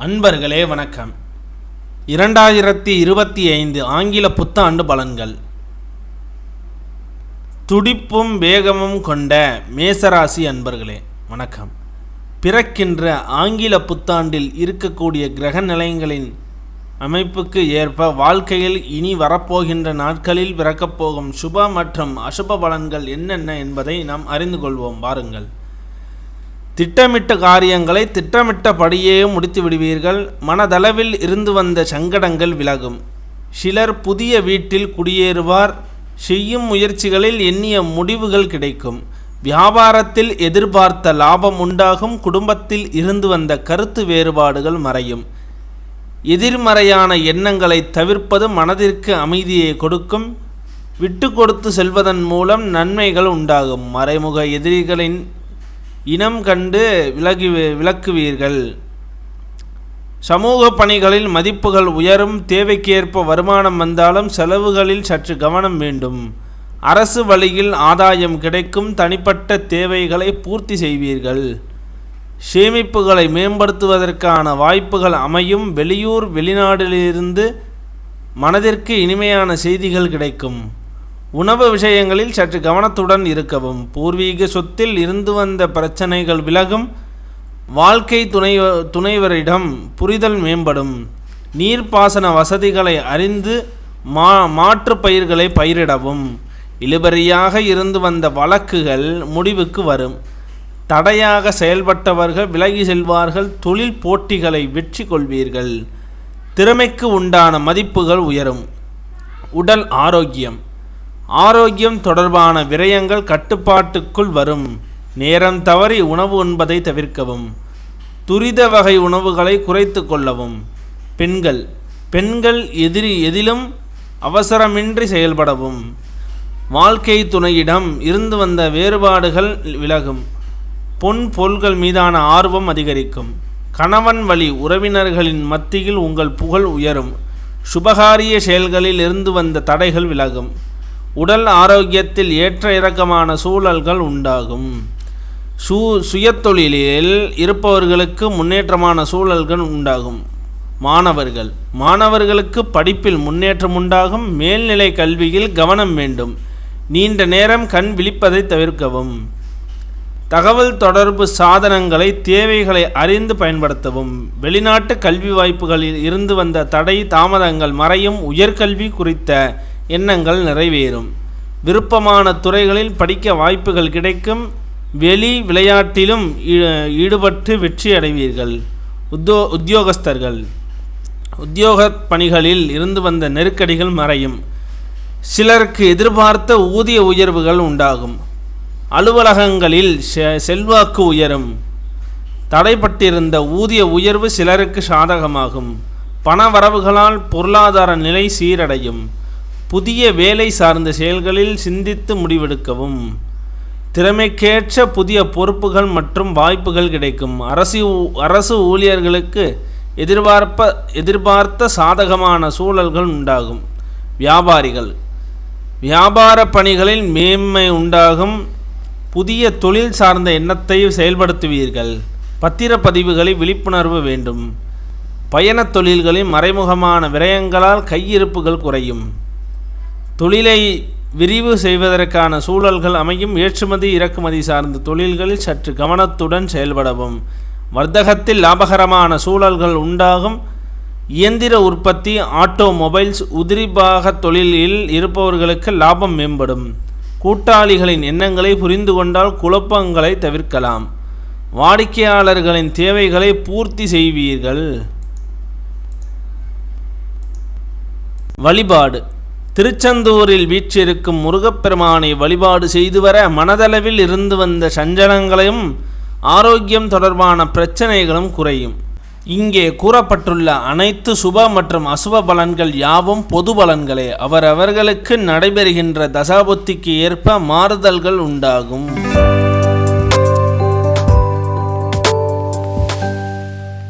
அன்பர்களே வணக்கம். இரண்டாயிரத்தி இருபத்தி ஐந்து ஆங்கில புத்தாண்டு பலன்கள். துடிப்பும் வேகமும் கொண்ட மேசராசி அன்பர்களே வணக்கம். பிறக்கின்ற ஆங்கில புத்தாண்டில் இருக்கக்கூடிய கிரக நிலையங்களின் அமைப்புக்கு ஏற்ப வாழ்க்கையில் இனி வரப்போகின்ற நாட்களில் பிறக்கப் போகும் சுப மற்றும் அசுப பலன்கள் என்னென்ன என்பதை நாம் அறிந்து கொள்வோம். வாருங்கள். திட்டமிட்ட காரியங்களை திட்டமிட்டபடியே முடித்து விடுவீர்கள். மனதளவில் இருந்து வந்த சங்கடங்கள் விலகும். சிலர் புதிய வீட்டில் குடியேறுவார். செய்யும் முயற்சிகளில் எண்ணிய முடிவுகள் கிடைக்கும். வியாபாரத்தில் எதிர்பார்த்த லாபம் உண்டாகும். குடும்பத்தில் இருந்து வந்த கருத்து வேறுபாடுகள் மறையும். எதிர்மறையான எண்ணங்களை தவிர்ப்பது மனதிற்கு அமைதியை கொடுக்கும். விட்டு கொடுத்து செல்வதன் மூலம் நன்மைகள் உண்டாகும். மறைமுக எதிரிகளின் இனம் கண்டு விலகி விளக்குவீர்கள். சமூக பணிகளில் மதிப்புகள் உயரும் தேவைக்கேற்ப வருமானம் வந்தாலும் செலவுகளில் சற்று கவனம் வேண்டும். அரசு வழியில் ஆதாயம் கிடைக்கும் தனிப்பட்ட தேவைகளை பூர்த்தி செய்வீர்கள். சேமிப்புகளை மேம்படுத்துவதற்கான வாய்ப்புகள் அமையும் வெளியூர் வெளிநாடுகளிலிருந்து மனதிற்கு இனிமையான செய்திகள் கிடைக்கும். உணவு விஷயங்களில் சற்று கவனத்துடன் இருக்கவும். பூர்வீக சொத்தில் இருந்து வந்த பிரச்சனைகள் விலகும். வாழ்க்கை துணை துணைவரிடம் புரிதல் மேம்படும். நீர்ப்பாசன வசதிகளை அறிந்து மா மாற்று பயிர்களை பயிரிடவும். இழுபறியாக இருந்து வந்த வழக்குகள் முடிவுக்கு வரும். தடையாக செயல்பட்டவர்கள் விலகி செல்வார்கள். தொழில் போட்டிகளை வெற்றி கொள்வீர்கள். திறமைக்கு உண்டான மதிப்புகள் உயரும். உடல் ஆரோக்கியம். ஆரோக்கியம் தொடர்பான விரயங்கள் கட்டுப்பாட்டுக்குள் வரும். நேரம் தவறி உணவு உண்பதை தவிர்க்கவும். துரித வகை உணவுகளை குறைத்து கொள்ளவும். பெண்கள் பெண்கள் எதிரி எதிலும் அவசரமின்றி செயல்படவும். வாழ்க்கை துணையிடம் இருந்து வந்த வேறுபாடுகள் விலகும். பொன் பொருள்கள் மீதான ஆர்வம் அதிகரிக்கும். கணவன் வழி உறவினர்களின் மத்தியில் உங்கள் புகழ் உயரும். சுபகாரிய செயல்களில் இருந்து வந்த தடைகள் விலகும். உடல் ஆரோக்கியத்தில் ஏற்ற இறக்கமான சூழல்கள் உண்டாகும். சு சுயத்தொழிலில் இருப்பவர்களுக்கு முன்னேற்றமான சூழல்கள் உண்டாகும். மாணவர்கள். மாணவர்களுக்கு படிப்பில் முன்னேற்றம் உண்டாகும். மேல்நிலை கல்வியில் கவனம் வேண்டும். நீண்ட நேரம் கண் விழிப்பதை தவிர்க்கவும். தகவல் தொடர்பு சாதனங்களை தேவைகளை அறிந்து பயன்படுத்தவும். வெளிநாட்டு கல்வி வாய்ப்புகளில் இருந்து வந்த தடை தாமதங்கள் மறையும் உயர்கல்வி குறித்த எண்ணங்கள் நிறைவேறும். விருப்பமான துறைகளில் படிக்க வாய்ப்புகள் கிடைக்கும். வெளி விளையாட்டிலும் ஈடுபட்டு வெற்றி அடைவீர்கள். உத்தியோ உத்தியோகஸ்தர்கள். உத்தியோக பணிகளில் இருந்து வந்த நெருக்கடிகள் மறையும். சிலருக்கு எதிர்பார்த்த ஊதிய உயர்வுகள் உண்டாகும். அலுவலகங்களில் செல்வாக்கு உயரும். தடைப்பட்டிருந்த ஊதிய உயர்வு சிலருக்கு சாதகமாகும். பண வரவுகளால் பொருளாதார நிலை சீரடையும். புதிய வேலை சார்ந்த செயல்களில் சிந்தித்து முடிவெடுக்கவும். திறமைக்கேற்ற புதிய பொறுப்புகள் மற்றும் வாய்ப்புகள் கிடைக்கும். அரசு அரசு ஊழியர்களுக்கு எதிர்பார்ப்ப எதிர்பார்த்த சாதகமான சூழல்கள் உண்டாகும். வியாபாரிகள். வியாபார பணிகளில் மேன்மை உண்டாகும். புதிய தொழில் சார்ந்த எண்ணத்தை செயல்படுத்துவீர்கள். பத்திரப்பதிவுகளை விழிப்புணர்வு வேண்டும். பயணத் தொழில்களின் மறைமுகமான விரயங்களால் கையிருப்புகள் குறையும். தொழிலை விரிவு செய்வதற்கான சூழல்கள் அமையும் ஏற்றுமதி இறக்குமதி சார்ந்த தொழில்களில் சற்று கவனத்துடன் செயல்படவும். வர்த்தகத்தில் லாபகரமான சூழல்கள் உண்டாகும். இயந்திர உற்பத்தி ஆட்டோமொபைல்ஸ் உதிரிபாக தொழிலில் இருப்பவர்களுக்கு லாபம் மேம்படும். கூட்டாளிகளின் எண்ணங்களை புரிந்து கொண்டால் குழப்பங்களை தவிர்க்கலாம். வாடிக்கையாளர்களின் தேவைகளை பூர்த்தி செய்வீர்கள். வழிபாடு. திருச்செந்தூரில் வீற்றிருக்கும் முருகப்பெருமானை வழிபாடு செய்து வர மனதளவில் இருந்து வந்த சஞ்சலங்களையும் ஆரோக்கியம் தொடர்பான பிரச்சனைகளும் குறையும். இங்கே கூறப்பட்டுள்ள அனைத்து சுப மற்றும் அசுப பலன்கள் யாவும் பொது பலன்களே. அவரவர்களுக்கு நடைபெறுகின்ற தசாபுத்திக்கு ஏற்ப மாறுதல்கள் உண்டாகும்.